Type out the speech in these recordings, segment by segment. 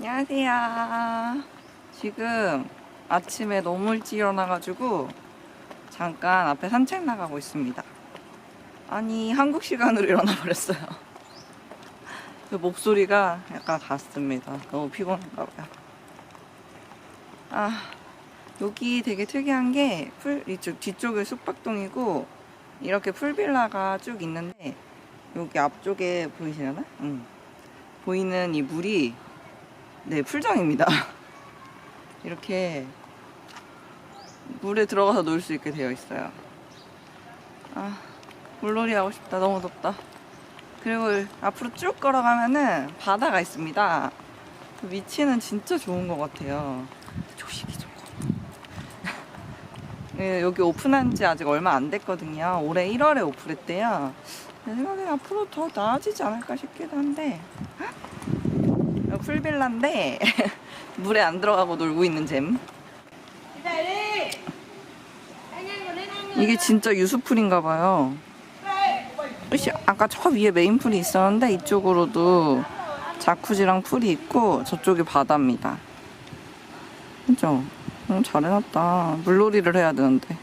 안녕하세요. 지금 아침에 너무 일찍 일어나가지고 잠깐 앞에 산책 나가고 있습니다. 아니, 한국 시간으로 일어나 버렸어요. 그 목소리가 약간 갔습니다. 너무 피곤한가 봐요. 아, 여기 되게 특이한 게 풀, 이쪽 뒤쪽에 숙박동이고 이렇게 풀빌라가 쭉 있는데 여기 앞쪽에 보이시려나? 응. 보이는 이 물이 네, 풀장입니다. 이렇게 물에 들어가서 놀 수 있게 되어 있어요. 아, 물놀이 하고 싶다. 너무 덥다. 그리고 앞으로 쭉 걸어가면은 바다가 있습니다. 그 위치는 진짜 좋은 것 같아요. 조식이 좀 네, 여기 오픈한 지 아직 얼마 안 됐거든요. 올해 1월에 오픈했대요. 내 생각에 앞으로 더 나아지지 않을까 싶기도 한데. 풀빌라인데 물에 안 들어가고 놀고 있는 잼. 이게 진짜 유수풀인가 봐요. 아까 저 위에 메인 풀이 있었는데 이쪽으로도 자쿠지랑 풀이 있고 저쪽이 바다입니다. 그죠? 음, 잘 해놨다. 물놀이를 해야 되는데.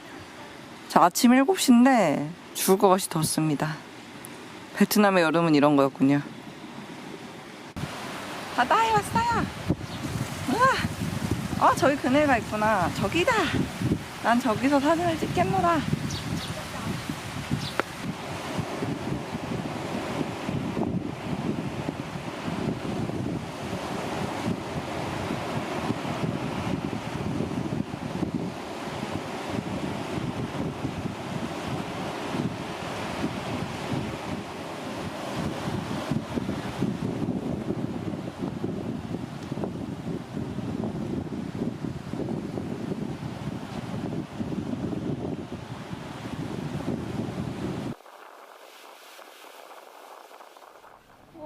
자, 아침 7시인데 죽을 것 같이 덥습니다. 베트남의 여름은 이런 거였군요. 바다에 왔어요. 우와. 어, 저기 그네가 있구나. 저기다. 난 저기서 사진을 찍겠노라.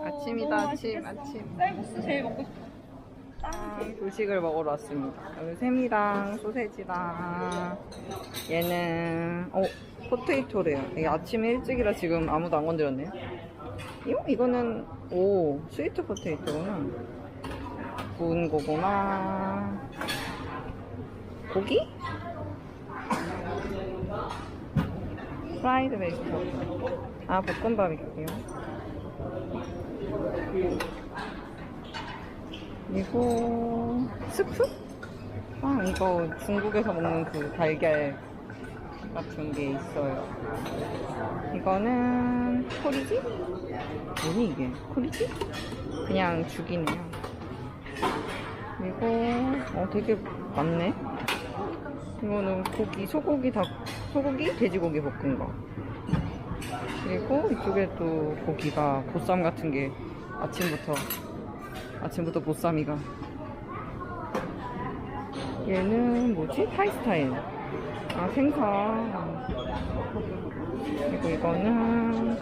아침이다, 아침, 아침. 쌀국수 제일 먹고 싶어. 아, 조식을 먹으러 왔습니다. 여기 햄이랑 소세지랑 얘는 어 포테이토래요. 이게 아침에 일찍이라 지금 아무도 안 건드렸네요. 이거 이거는 오 스위트 포테이토구나. 구운 고구마 고기? 프라이드 베이컨. 아 볶음밥이고요. 그리고 스프? 아 이거 중국에서 먹는 그 달걀 같은 게 있어요. 이거는 코리지? 뭐니 이게? 코리지? 그냥 죽이네요. 그리고 어 되게 많네. 이거는 고기, 소고기 닭, 소고기, 돼지고기 볶은 거. 그리고 이쪽에 또 고기가 보쌈 같은 게 아침부터. 아침부터 보쌈이가. 얘는 뭐지? 타이 스타일. 아 생선. 그리고 이거는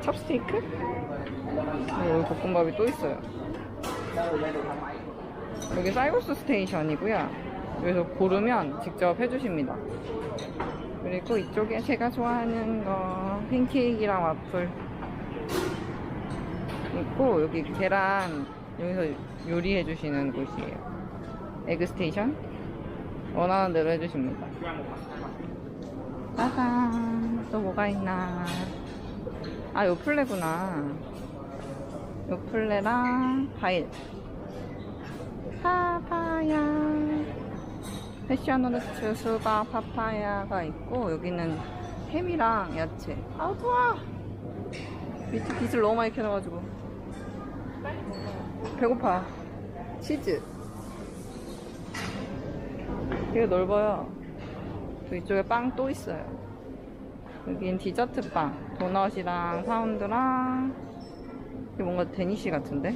찹스테이크? 여기 볶음밥이 또 있어요. 여기 쌀국수 스테이션이고요. 여기서 고르면 직접 해주십니다. 그리고 이쪽에 제가 좋아하는 거 팬케이크랑 와플 있고 여기 계란 여기서 요리해 주시는 곳이에요. 에그 스테이션 원하는 대로 해주십니다. 짜잔 또 뭐가 있나? 아 요플레구나. 요플레랑 과일. 파파야. 패션으로츠 수박 파파야가 있고 여기는 햄이랑 야채. 아우 좋아. 밑에 빛을 너무 많이 켜놔가지고 배고파. 치즈. 되게 넓어요. 또 이쪽에 빵 또 있어요. 여긴 디저트 빵. 도넛이랑 파운드랑. 이게 뭔가 데니시 같은데?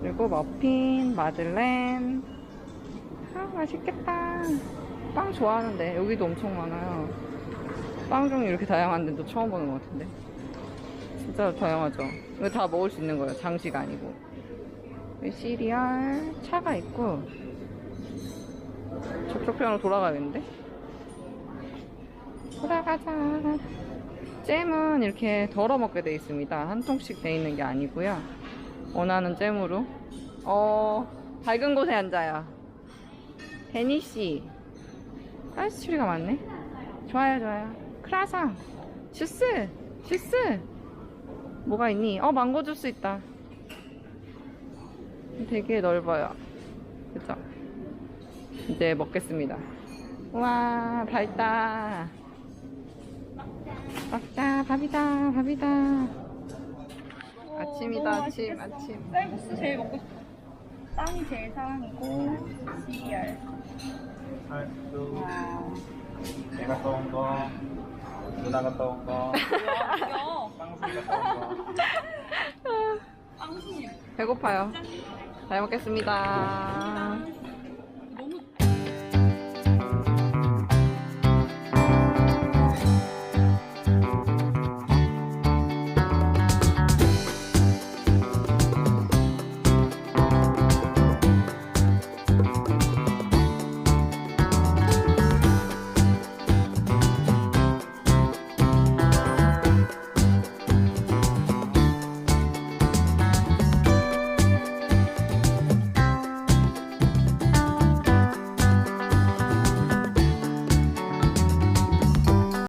그리고 머핀 마들렌. 아 맛있겠다. 빵 좋아하는데. 여기도 엄청 많아요. 빵 종류 이렇게 다양한 데 도 처음 보는 것 같은데 진짜 다양하죠. 이거 다 먹을 수 있는 거예요. 장식 아니고. 시리얼, 차가 있고. 저쪽 편으로 돌아가야겠는데? 돌아가자. 잼은 이렇게 덜어 먹게 돼 있습니다. 한 통씩 돼 있는 게 아니고요. 원하는 잼으로 어, 밝은 곳에 앉아요. 데니 씨. 파스츄리가 많네. 좋아요, 좋아요. 크라상. 주스. 주스. 뭐가 있니? 어, 망고 주스 있다. 되게 넓어요. 그죠? 이제 먹겠습니다. 우와, 밝다. 먹자, 밥이다, 밥이다. 아침이다, 아침, 아침. 쌀국수 제일 먹고 싶어. 빵이 제일 사랑이고 시리얼. 아이고 내가 떠온 거 누나가 떠온 거 배고파요. 잘 먹겠습니다.